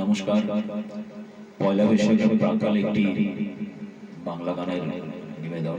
নমস্কার। পয়লা বৈশাখের প্রাকাল একটি বাংলা গানের নিবেদন।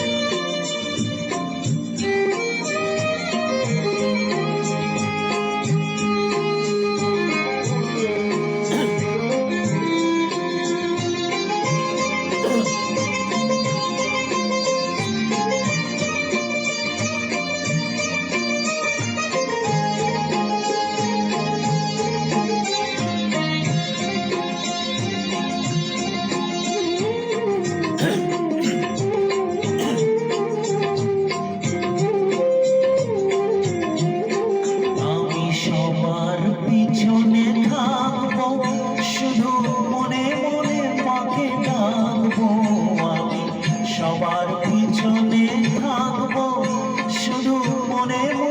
মনে মনে